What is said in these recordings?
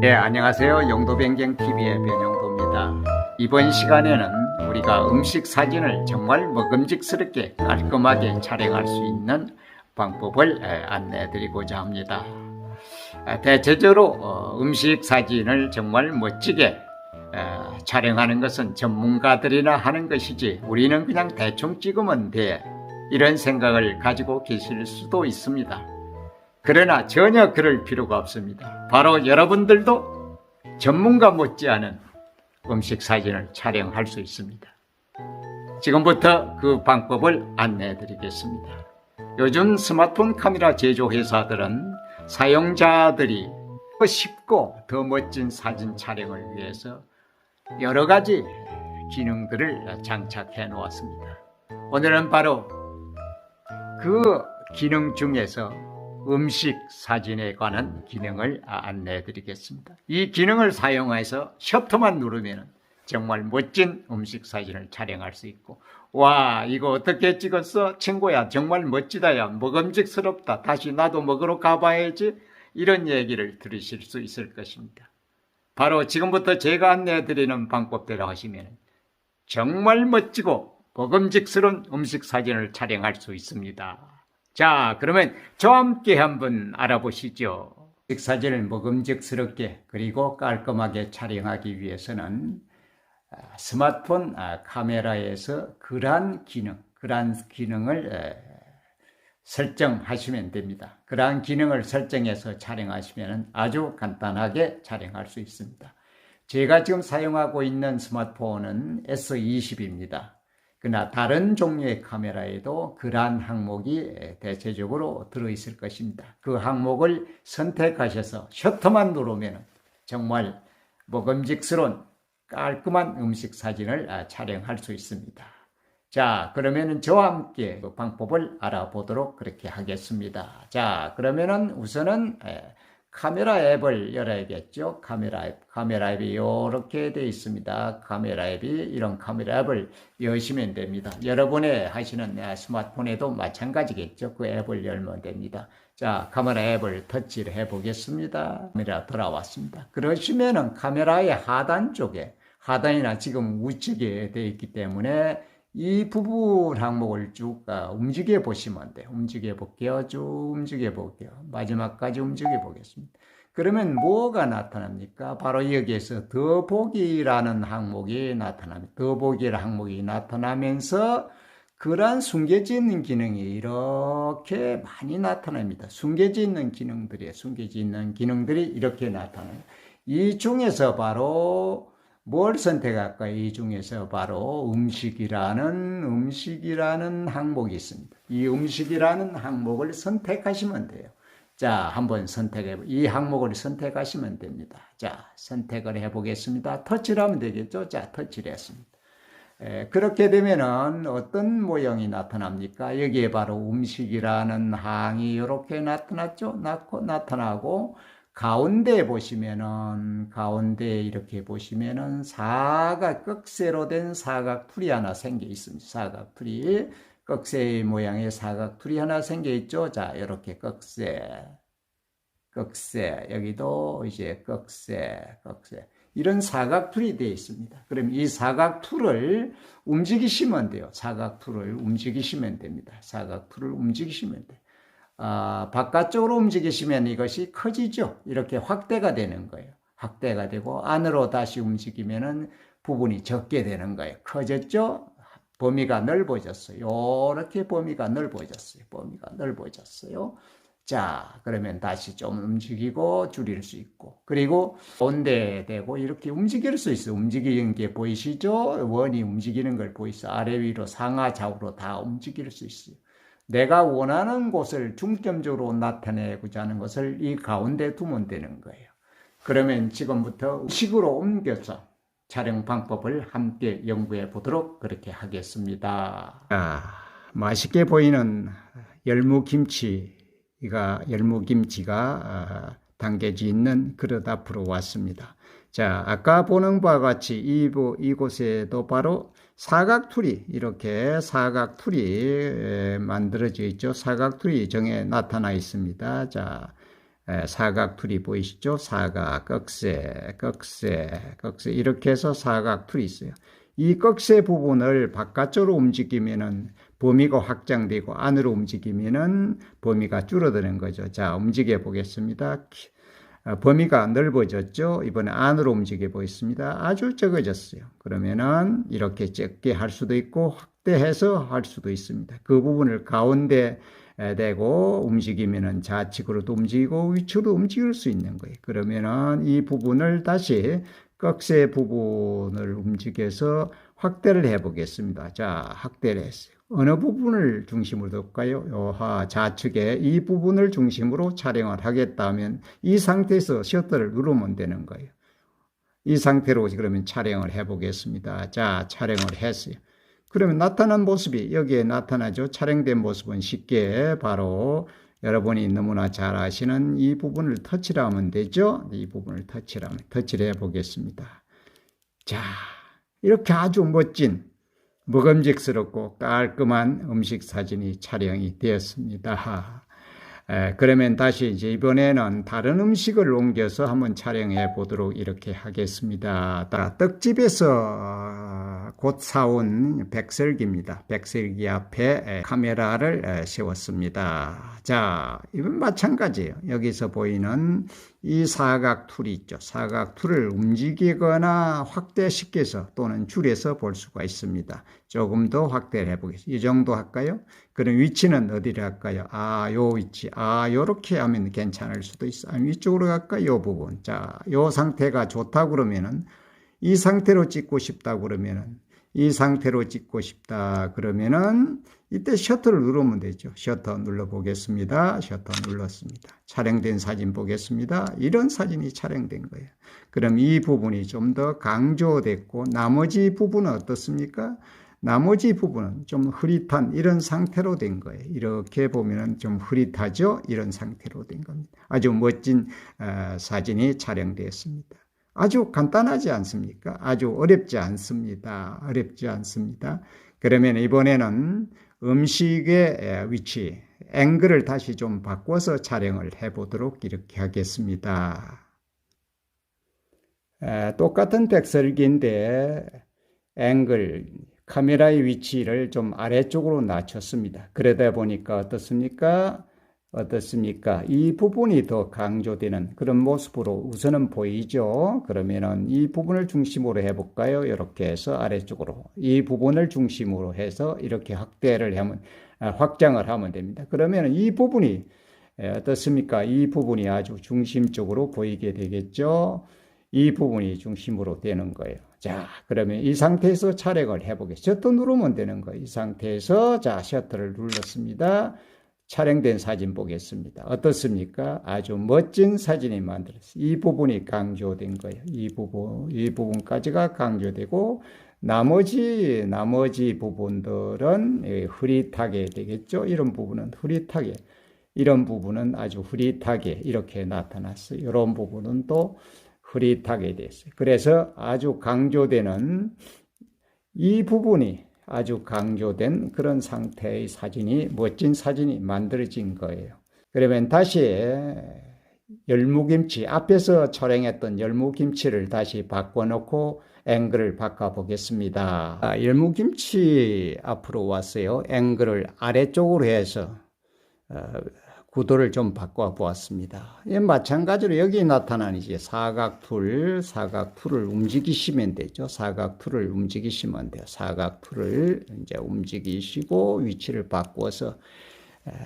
네, 안녕하세요. 영도변경TV의 변영도입니다. 이번 시간에는 우리가 음식 사진을 정말 먹음직스럽게 깔끔하게 촬영할 수 있는 방법을 에, 안내해 드리고자 합니다. 에, 대체적으로 어, 음식 사진을 정말 멋지게 에, 촬영하는 것은 전문가들이나 하는 것이지 우리는 그냥 대충 찍으면 돼. 이런 생각을 가지고 계실 수도 있습니다. 그러나 전혀 그럴 필요가 없습니다. 바로 여러분들도 전문가 못지않은 음식 사진을 촬영할 수 있습니다. 지금부터 그 방법을 안내해 드리겠습니다. 요즘 스마트폰 카메라 제조 회사들은 사용자들이 더 쉽고 더 멋진 사진 촬영을 위해서 여러 가지 기능들을 장착해 놓았습니다. 오늘은 바로 그 기능 중에서 음식 사진에 관한 기능을 안내해 드리겠습니다. 이 기능을 사용해서 셔터만 누르면 정말 멋진 음식 사진을 촬영할 수 있고 와 이거 어떻게 찍었어? 친구야 정말 멋지다 야 먹음직스럽다 다시 나도 먹으러 가봐야지 이런 얘기를 들으실 수 있을 것입니다. 바로 지금부터 제가 안내해 드리는 방법대로 하시면 정말 멋지고 먹음직스러운 음식 사진을 촬영할 수 있습니다. 자, 그러면 저와 함께 한번 알아보시죠. 사진을 먹음직스럽게 그리고 깔끔하게 촬영하기 위해서는 아, 스마트폰 아, 카메라에서 그러한 기능, 그러한 기능을 에, 설정하시면 됩니다. 그러한 기능을 설정해서 촬영하시면 아주 간단하게 촬영할 수 있습니다. 제가 지금 사용하고 있는 스마트폰은 S20입니다. 그러나 다른 종류의 카메라에도 그러한 항목이 대체적으로 들어있을 것입니다. 그 항목을 선택하셔서 셔터만 누르면 정말 먹음직스러운 깔끔한 음식 사진을 아, 촬영할 수 있습니다. 자, 그러면은 저와 함께 그 방법을 알아보도록 그렇게 하겠습니다. 자, 그러면은 우선은 카메라 앱을 열어야겠죠. 카메라 앱. 카메라 앱이 이렇게 되어 있습니다. 카메라 앱이 이런 카메라 앱을 여시면 됩니다. 여러분의 하시는 스마트폰에도 마찬가지겠죠. 그 앱을 열면 됩니다. 자, 카메라 앱을 터치를 해 보겠습니다. 카메라 돌아왔습니다. 그러시면은 카메라의 하단 쪽에 하단이나 지금 우측에 되어 있기 때문에 이 부분 항목을 쭉 아, 움직여 보시면 돼요. 움직여 볼게요. 쭉 움직여 볼게요. 마지막까지 움직여 보겠습니다. 그러면 뭐가 나타납니까? 바로 여기에서 더보기라는 항목이 나타납니다. 더보기라는 항목이 나타나면서 그러한 숨겨져 있는 기능이 이렇게 많이 나타납니다. 숨겨져 있는 기능들이, 숨겨져 있는 기능들이 이렇게 나타나요. 이 중에서 바로 뭘 선택할까요? 이 중에서 바로 음식이라는 음식이라는 항목이 있습니다. 이 음식이라는 항목을 선택하시면 돼요. 자, 한번 선택해 이 항목을 선택하시면 됩니다. 자, 선택을 해 보겠습니다. 터치를 하면 되겠죠? 자, 터치를 했습니다. 에, 그렇게 되면은 어떤 모형이 나타납니까? 여기에 바로 음식이라는 항이 이렇게 나타났죠? 나타나고 가운데 보시면은 가운데 이렇게 보시면은 사각 꺽쇠로 된 사각풀이 하나 생겨 있습니다. 사각풀이 꺽쇠 모양의 사각풀이 하나 생겨 있죠. 자, 이렇게 꺽쇠, 꺽쇠 여기도 이제 꺽쇠, 꺽쇠 이런 사각풀이 되어 있습니다. 그럼 이 사각풀을 움직이시면 돼요. 사각풀을 움직이시면 됩니다. 사각풀을 움직이시면 돼요. 아, 바깥쪽으로 움직이시면 이것이 커지죠. 이렇게 확대가 되는 거예요. 확대가 되고 안으로 다시 움직이면은 부분이 적게 되는 거예요. 커졌죠? 범위가 넓어졌어요. 이렇게 범위가 넓어졌어요. 범위가 넓어졌어요. 자, 그러면 다시 좀 움직이고 줄일 수 있고, 그리고 온대 되고 이렇게 움직일 수 있어요. 움직이는 게 보이시죠? 원이 움직이는 걸 보이시죠? 아래 위로 상하 좌우로 다 움직일 수 있어요. 내가 원하는 곳을 중점적으로 나타내고자 하는 것을 이 가운데 두면 되는 거예요. 그러면 지금부터 식으로 옮겨서 촬영 방법을 함께 연구해 보도록 그렇게 하겠습니다. 아, 맛있게 보이는 열무김치가 열무김치가 아, 담겨져 있는 그릇 앞으로 왔습니다. 자, 아까 보는 바와 같이 이, 이곳에도 바로 사각툴이 이렇게 사각툴이 만들어져 있죠. 사각툴이 정에 나타나 있습니다. 자, 에, 사각툴이 보이시죠? 사각, 꺽쇠, 꺽쇠, 꺽쇠 이렇게 해서 사각툴이 있어요. 이 꺽쇠 부분을 바깥쪽으로 움직이면은 범위가 확장되고 안으로 움직이면은 범위가 줄어드는 거죠. 자, 움직여 보겠습니다. 어, 범위가 넓어졌죠. 이번에 안으로 움직여 보겠습니다. 아주 적어졌어요. 그러면은 이렇게 적게 할 수도 있고 확대해서 할 수도 있습니다. 그 부분을 가운데 대고 움직이면은 좌측으로도 움직이고 위측으로 움직일 수 있는 거예요. 그러면은 이 부분을 다시 꺽쇠 부분을 움직여서 확대를 해 보겠습니다. 자, 확대를 했어요. 어느 부분을 중심으로 둘까요? 요하 좌측에 이 부분을 중심으로 촬영을 하겠다면 이 상태에서 셔터를 누르면 되는 거예요. 이 상태로 그러면 촬영을 해 보겠습니다. 자, 촬영을 했어요. 그러면 나타난 모습이 여기에 나타나죠. 촬영된 모습은 쉽게 바로 여러분이 너무나 잘 아시는 이 부분을 터치를 하면 되죠. 이 부분을 터치를 하면 터치를 해 보겠습니다. 자, 이렇게 아주 멋진 먹음직스럽고 깔끔한 음식 사진이 촬영이 되었습니다. 에, 그러면 다시 이제 이번에는 다른 음식을 옮겨서 한번 촬영해 보도록 이렇게 하겠습니다. 떡집에서 곧 사온 백설기입니다. 백설기 앞에 카메라를 세웠습니다. 자, 이건 마찬가지예요. 여기서 보이는 이 사각 툴이 있죠. 사각 툴을 움직이거나 확대시켜서 또는 줄여서 볼 수가 있습니다. 조금 더 확대를 해보겠습니다. 이 정도 할까요? 그럼 위치는 어디를 할까요? 아, 요 위치. 아, 요렇게 하면 괜찮을 수도 있어. 아, 위쪽으로 갈까? 요 부분. 자, 요 상태가 좋다 그러면은 이 상태로 찍고 싶다 그러면은 이 상태로 찍고 싶다 그러면은 이때 셔터를 누르면 되죠. 셔터 눌러 보겠습니다. 셔터 눌렀습니다. 촬영된 사진 보겠습니다. 이런 사진이 촬영된 거예요. 그럼 이 부분이 좀 더 강조됐고 나머지 부분은 어떻습니까? 나머지 부분은 좀 흐릿한 이런 상태로 된 거예요. 이렇게 보면은 좀 흐릿하죠? 이런 상태로 된 겁니다. 아주 멋진 어, 사진이 촬영되었습니다. 아주 간단하지 않습니까? 아주 어렵지 않습니다. 어렵지 않습니다. 그러면 이번에는 음식의 위치, 앵글을 다시 좀 바꿔서 촬영을 해 보도록 이렇게 하겠습니다. 똑같은 백설기인데 앵글, 카메라의 위치를 좀 아래쪽으로 낮췄습니다. 그러다 보니까 어떻습니까? 어떻습니까? 이 부분이 더 강조되는 그런 모습으로 우선은 보이죠. 그러면은 이 부분을 중심으로 해볼까요? 이렇게 해서 아래쪽으로 이 부분을 중심으로 해서 이렇게 확대를 하면 아, 확장을 하면 됩니다. 그러면 이 부분이 어떻습니까? 이 부분이 아주 중심적으로 보이게 되겠죠. 이 부분이 중심으로 되는 거예요. 자, 그러면 이 상태에서 촬영을 해보겠습니다. 셔터 누르면 되는 거예요. 이 상태에서 자 셔터를 눌렀습니다. 촬영된 사진 보겠습니다. 어떻습니까? 아주 멋진 사진이 만들었어요. 이 부분이 강조된 거예요. 이 부분, 이 부분까지가 강조되고, 나머지, 나머지 부분들은 예, 흐릿하게 되겠죠. 이런 부분은 흐릿하게, 이런 부분은 아주 흐릿하게 이렇게 나타났어요. 이런 부분은 또 흐릿하게 됐어요. 그래서 아주 강조되는 이 부분이 아주 강조된 그런 상태의 사진이 멋진 사진이 만들어진 거예요. 그러면 다시 열무김치 앞에서 촬영했던 열무김치를 다시 바꿔놓고 앵글을 바꿔 보겠습니다. 아, 열무김치 앞으로 왔어요. 앵글을 아래쪽으로 해서 어, 구도를 좀 바꿔 보았습니다. 예, 마찬가지로 여기 나타난 이제 사각풀, 사각풀을 움직이시면 되죠. 사각풀을 움직이시면 돼요. 사각풀을 이제 움직이시고 위치를 바꿔서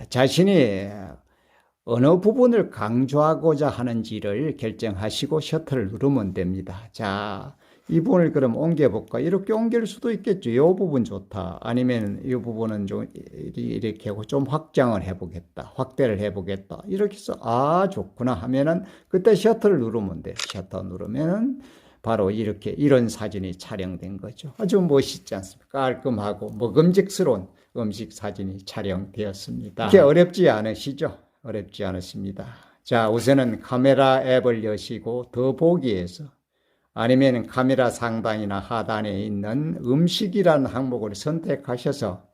자신이 어느 부분을 강조하고자 하는지를 결정하시고 셔터를 누르면 됩니다. 자, 이 부분을 그럼 옮겨볼까? 이렇게 옮길 수도 있겠죠. 이 부분 좋다. 아니면 이 부분은 좀 이렇게 하고 좀 확장을 해보겠다. 확대를 해보겠다. 이렇게 해서 아, 좋구나 하면은 그때 셔터를 누르면 돼. 셔터 누르면은 바로 이렇게 이런 사진이 촬영된 거죠. 아주 멋있지 않습니까? 깔끔하고 먹음직스러운 음식 사진이 촬영되었습니다. 이렇게 어렵지 않으시죠? 어렵지 않으십니다. 자, 우선은 카메라 앱을 여시고 더 보기에서 아니면 카메라 상단이나 하단에 있는 음식이라는 항목을 선택하셔서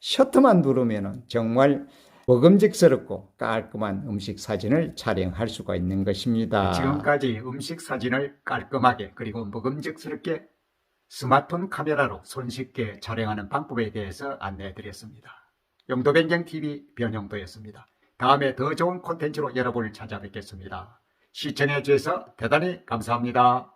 셔터만 누르면 정말 먹음직스럽고 깔끔한 음식 사진을 촬영할 수가 있는 것입니다. 지금까지 음식 사진을 깔끔하게 그리고 먹음직스럽게 스마트폰 카메라로 손쉽게 촬영하는 방법에 대해서 안내해 드렸습니다. 영도변경TV 변영도였습니다. 다음에 더 좋은 콘텐츠로 여러분을 찾아뵙겠습니다. 시청해 주셔서 대단히 감사합니다.